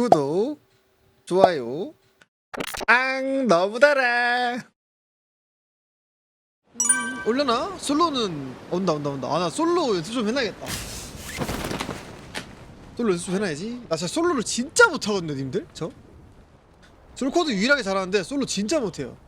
구독, 좋아요. 앙 너무 달아. 음, 올려나? 솔로는 온다 온다 온다. 아 나 솔로 연습 좀 해놔야겠다. 솔로 연습 좀 해놔야지. 나 진짜 솔로를 진짜 못하거든요, 님들. 저. 솔코드 유일하게 잘하는데 솔로 진짜 못해요.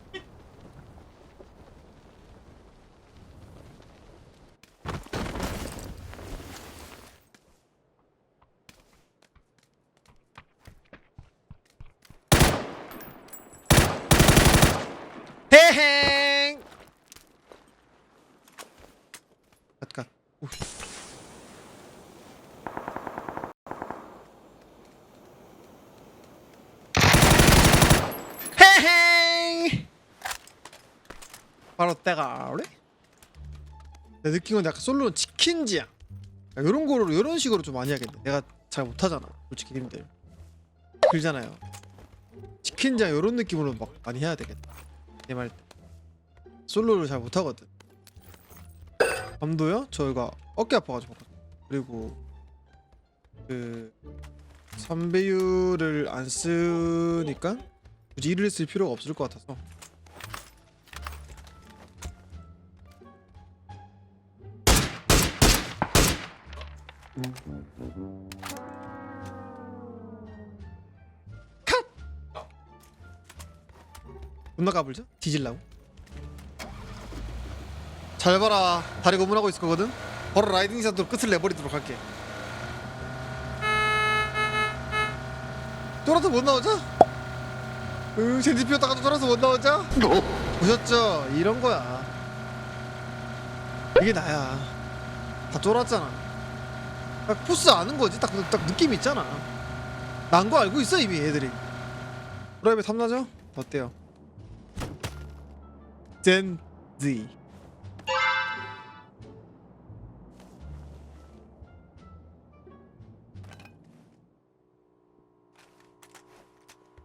헤행. 갓갓. 우. 헤행. 바로 때가 그래? 내건 약간 솔로는 치킨지야. 이런 거로 이런 식으로 좀 많이 하겠네. 내가 잘 못하잖아. 솔직히 님들. 그러잖아요. 치킨장 이런 느낌으로 막 많이 해야 되겠다. 내 말. 솔로를 잘 못하거든. 밤도요? 저희가 어깨 아파가지고. 그리고 그 선배율을 안 쓰니까 굳이 일을 쓸 필요가 없을 것 같아서 존나 까불죠? 뒤질라고 잘 봐라 다리 고문하고 있을 거거든 바로 라이딩 샷으로 끝을 내버리도록 할게 돌아서 못 나오자? 응 젠지 피웠다가도 돌아서 못 나오자? 보셨죠? 이런 거야 이게 나야 다 쫄았잖아 딱 포스 아는 거지? 딱, 딱 느낌 있잖아. 난 거 알고 있어 이미 애들이. 프라이빗 탐나죠? 어때요? 젠지.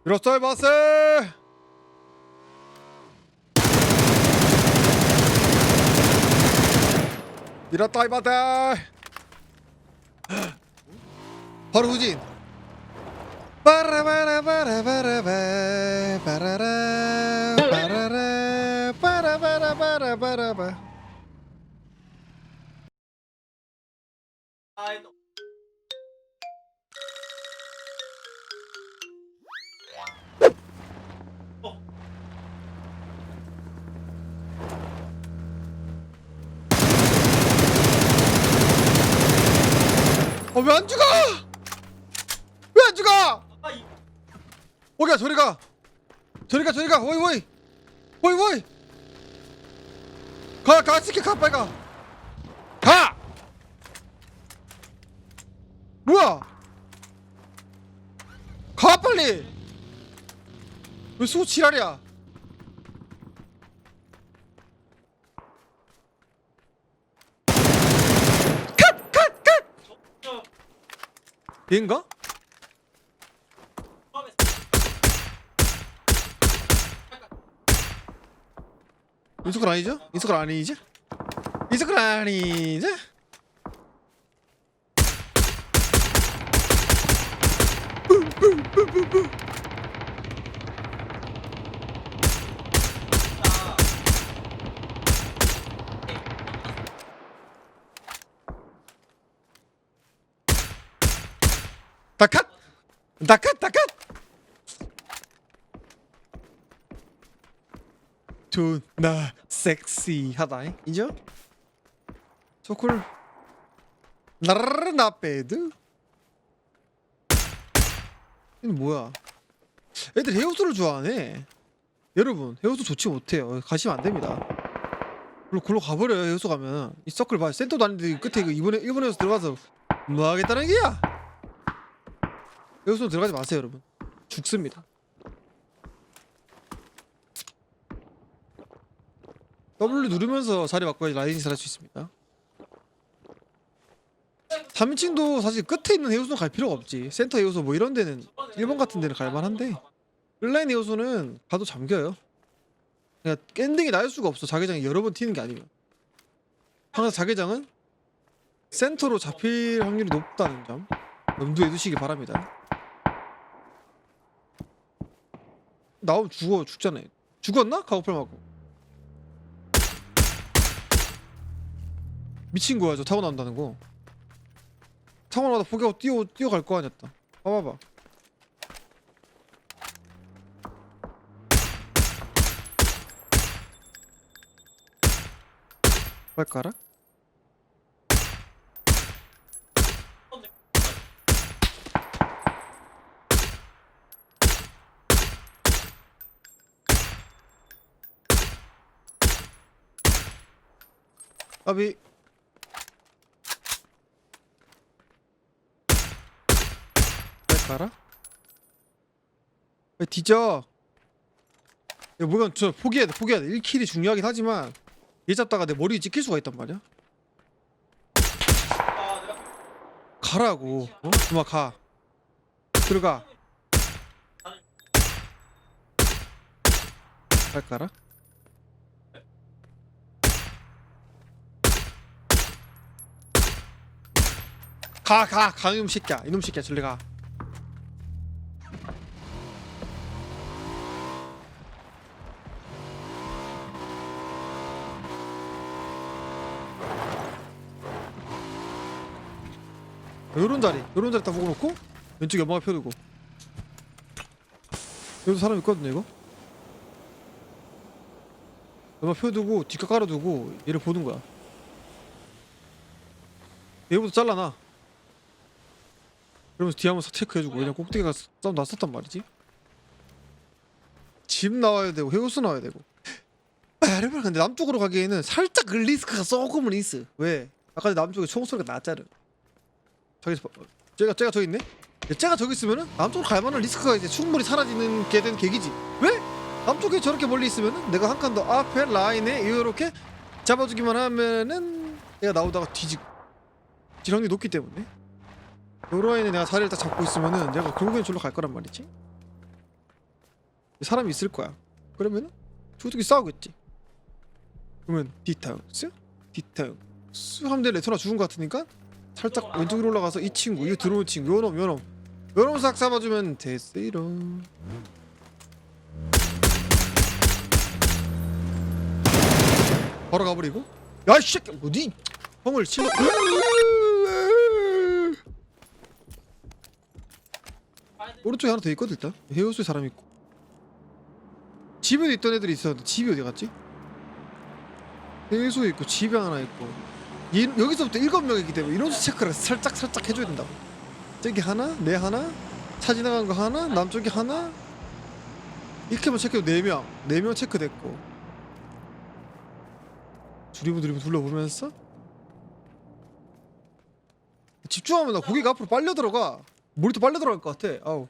이로써 바스 이렇다 이바다 바로 후진. 빠라바라바라바라바 빠라라 빠라라 빠라바라바라바라바 어 왜 안 죽어? 왜 안 죽어? 어디가 저리 가. 저리 가 저리 가. 오이 오이. 오이 오이. 가가 스키 가 빨리 가. 가! 뭐야? 가 빨리. 왜 수고 지랄이야 컷컷컷 얘인가? 인스클 아니죠? 인스클 아니지? 인스클 아니지? 다 컷! 다 컷! 다 컷! 존나 섹시하다 인정? 소쿨 나르르 나빼드? 이건 뭐야? 애들 헤어스를 좋아하네. 여러분 헤어스 좋지 못해요. 가시면 안됩니다. 글로, 글로 가버려요 헤어스 가면. 이 서클 봐 센터도 아닌데 끝에 그 이번에 일본에서 들어가서 뭐 하겠다는 게야 헤어스 들어가지 마세요 여러분 죽습니다 W 누르면서 자리 바꿔야 라인이 잘할 수 있습니다. 3인칭도 사실 끝에 있는 해우소는 갈 필요가 없지. 센터 해우소 뭐 이런 데는 일본 같은 데는 갈만한데 온라인 해우소는 가도 잠겨요. 그냥 엔딩이 날 수가 없어. 자개장이 여러 번 튀는 게 아니면. 항상 자개장은 센터로 잡힐 확률이 높다는 점 염두에 두시기 바랍니다. 나오면 죽어 죽잖아요 죽었나? 가오팔 맞고. 미친 거야 저 타고 나온다는 거. 타고 나다 포기하고 뛰어 뛰어갈 거 아니었다. 봐봐봐. 발가락? 아비. 발가락? 왜 뒤져? 야 뭐가 저 포기해야 돼 포기해야 돼. 1킬이 중요하긴 하지만 얘 잡다가 내 머리 찍힐 수가 있단 말이야? 가라고. 어? 그만 가. 들어가. 발가락? 가, 가, 가, 이놈 새끼야. 이놈 새끼야, 저리 가. 요런 자리, 요런 자리 딱 먹어놓고 왼쪽 연막을 펴두고 여기도 사람 있거든요, 이거. 연막 펴두고 뒷각 깔아두고 얘를 보는 거야. 얘부터 잘라놔. 그러면서 뒤에 한번 싹 체크해주고 왜냐 꼭대기가 싸움 났었단 말이지. 집 나와야 되고 해우수 나와야 되고. 여러분 근데 남쪽으로 가기에는 살짝 그 리스크가 조금은 있어. 왜? 아까 남쪽에 총소리가 났잖아. 저기 쟤가 쟤가 저기 있네? 쟤가 저기 있으면은 남쪽으로 갈 만한 리스크가 이제 충분히 사라지는 게 된 계기지. 왜? 남쪽에 저렇게 멀리 있으면은 내가 한 칸 더 앞에 라인에 이렇게 잡아주기만 하면은 얘가 나오다가 뒤지 질 확률이 높기 때문에 요로아인에 내가 자리를 딱 잡고 있으면은 내가 결국엔 절로 갈 거란 말이지. 사람이 있을 거야. 그러면은 저쪽이 싸우겠지. 그러면 디타운스? 디타운스? 하면 내 레토나 죽은 거 같으니까 살짝 왼쪽으로 올라가서 이 친구 이거 들어온 친구 요놈 요놈. 요놈 싹 잡아주면 됐어이롱 바로 가버리고. 야이 새끼 어디? 형을 치려 오른쪽에 하나 더 있거든 일단. 해우수에 사람 있고. 집에도 있던 애들이 있었는데 집이 어디 갔지? 해수에 있고 집에 하나 있고. 이, 여기서부터 일곱 명이기 때문에 이런 수 체크를 살짝 살짝 해줘야 된다고 저기 하나 내 하나 차 지나간 거 하나 남쪽에 하나. 이렇게만 체크해도 네명네 명 체크됐고. 두리부두리부 둘러보면서. 집중하면 나 고개가 앞으로 빨려 들어가. 머리도 빨려 들어갈 것 같아. 아우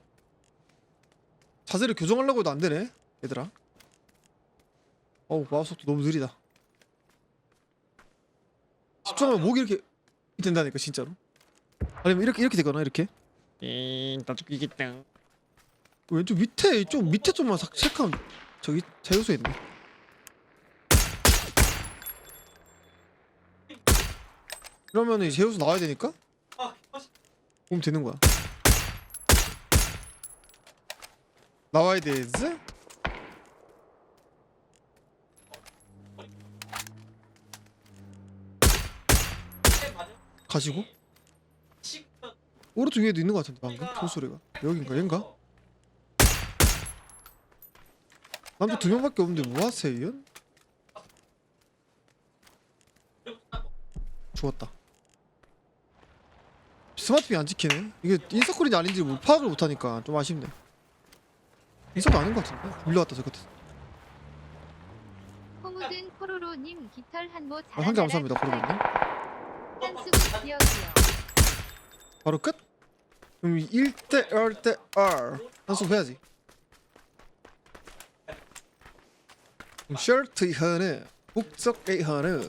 자세를 교정하려고 해도 안 되네 얘들아. 어우 마우스 속도 너무 느리다. 집중하면 목이 이렇게 된다니까 진짜로. 아니면 이렇게 이렇게 되거나 이렇게? 나 죽이겠다. 왼쪽 밑에 좀 밑에 좀만 싹 체크하면 저기 제우소 있네. 그러면 이 제우소 나와야 되니까? 보면 되는 거야 나와야 되지? 가시고. 오른쪽 위에도 있는 것 같은데 방금? 총소리가. 여긴가? 얘인가? 남자 두 명밖에 없는데 뭐 하세요 이연? 죽었다. 스마트핀 안 찍히네. 이게 인서클인지 아닌지 뭐 파악을 못하니까 좀 아쉽네 인서클 아닌 것 같은데? 밀려왔다 저 끝에 홍우든 코로로님 깃털 한모 아, 한개 감사합니다 한수 기억이요. 바로 끝? 그럼 1대 1대 R 한수 해야지. 셔트 하나 복석 A 하나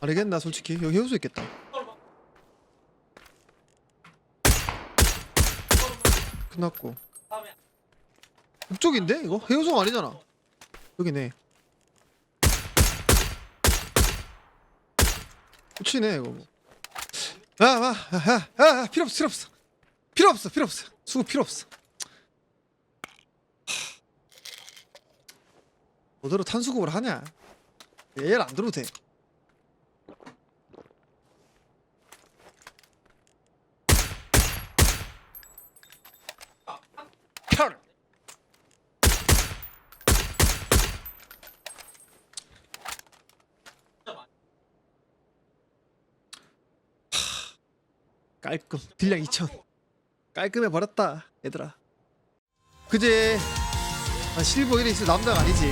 알겠나 솔직히? 여기 해울 수 있겠다. 끝났고 북쪽인데 이거? 해운성 아니잖아. 여기네. 붙이네 이거 야야야 야 야, 야, 필요 없어 필요 없어. 필요 없어 필요 없어. 수급 필요 없어. 어디로 탄수급을 하냐? 얘를 안 들어도 돼. 깔끔. 딜량 2000 깔끔해 버렸다 얘들아. 그제 아, 실버 1에 있을 남자가 아니지